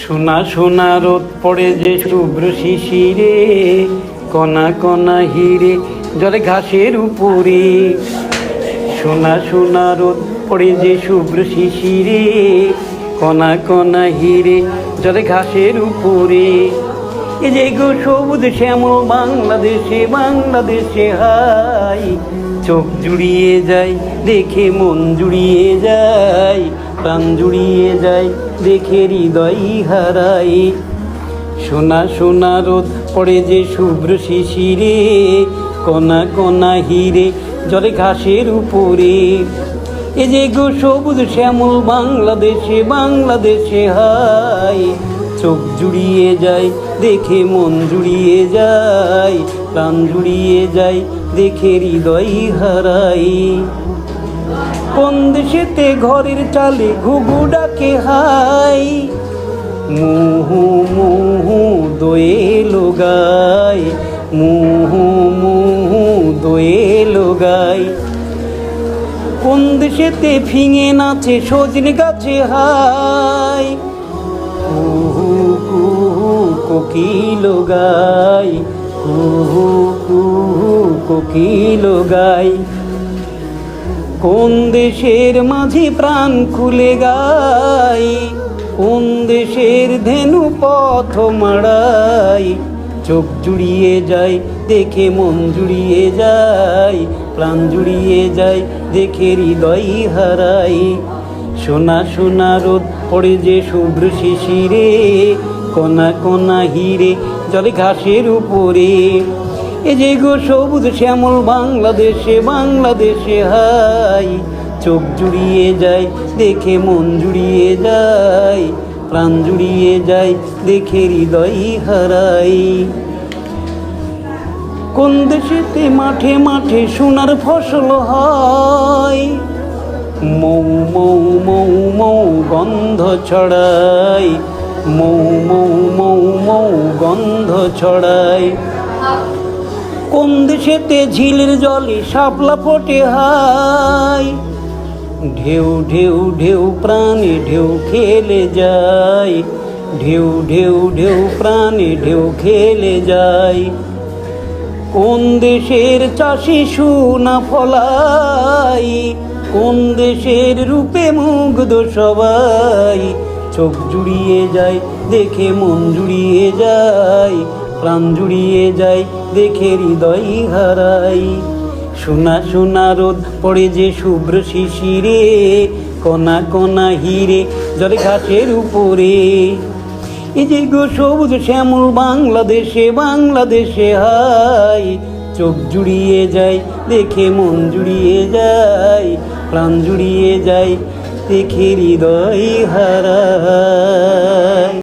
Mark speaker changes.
Speaker 1: সোনা সোনা রোদ পড়ে যে শুভ্র শিশিরে, কণা কণা হিরে, জলে ঘাসের উপরে। সোনা সোনা রোদ পড়ে যে শুভ্র শিশিরে, কণা কণা হিরে, জলে ঘাসের উপরে। এ যে গো সবুজ শ্যামল বাংলাদেশে বাংলাদেশে হাই, চোখ জুড়িয়ে যায়, দেখে মন জুড়িয়ে যায়। প্রাণ জুড়িয়ে যায়, দেখে হৃদয় হারাই সোনা সোনা রোদ পড়ে যে শুভ্র শিশিরে কণা কণা হিরে, জলে ঘাসের উপরে। এ যে গো সবুজ শ্যামল বাংলাদেশে বাংলাদেশে হাই চোখ জুড়িয়ে যায়, দেখে মন জুড়িয়ে যায়, প্রাণ জুড়িয়ে যায়, দেখে হৃদয় হারাই কোন দেশেতে ঘরের চালে ঘুঘু ডাকে, হাই। মুহু মুহু, দোয়ে গাই মুহু মুহু, দোয়ে গাই কোন দেশেতে ফিঙে নাচে, সজনে গাছে, হাই। কুহু কুহু কোকিল গাই কুহু কুহু কোকিল গাই কোন দেশের মাঝি প্রাণ খুলে গাই? কোন দেশের ধেনু পথ মাড়াই? চোখ জুড়িয়ে যায় দেখে মন জুড়িয়ে যায় প্রাণ জুড়িয়ে যায় দেখে হৃদয় হারাই। সোনা সোনা রোদ পড়ে যে শুভ্র শিশিরে, কোনা কোনা হিরে, জলে ঘাসের উপরে। এ যে গো সবুজ শ্যামল বাংলাদেশে বাংলাদেশে হাই। চোখ জুড়িয়ে যায়, দেখে মন জুড়িয়ে যায়, প্রাণ জুড়িয়ে যায়, দেখে হৃদয় হারাই। কোন দেশেতে মাঠে মাঠে সোনার ফসল হয়? মৌ মৌ মৌ মৌ গন্ধ ছড়ায় মৌ মৌ মৌ মৌ গন্ধ ছড়ায় কোন দেশেতে ঝিলের জলে শাপলা ফোটে হাই ঢেউ ঢেউ ঢেউ প্রাণে ঢেউ খেলে যায়। ঢেউ ঢেউ ঢেউ প্রাণে ঢেউ খেলে যায়। কোন দেশের চাষি সুনা ফলাই? কোন দেশের রূপে মুগ্ধ সবাই? চোখ জুড়িয়ে যায়, দেখে মন জুড়িয়ে যায়। প্রাণ জুড়িয়ে যায় দেখে হৃদয় হারাই। সোনা সোনা রোদ পড়ে যে শুভ্র শিশিরে কণা কণা হিরে জলে ঘাসের উপরে। এই যে গো সবুজ শ্যামল বাংলাদেশে বাংলাদেশে হাই। চোখ জুড়িয়ে যায় দেখে মন জুড়িয়ে যায় প্রাণ জুড়িয়ে যায় দেখে হৃদয় হারায়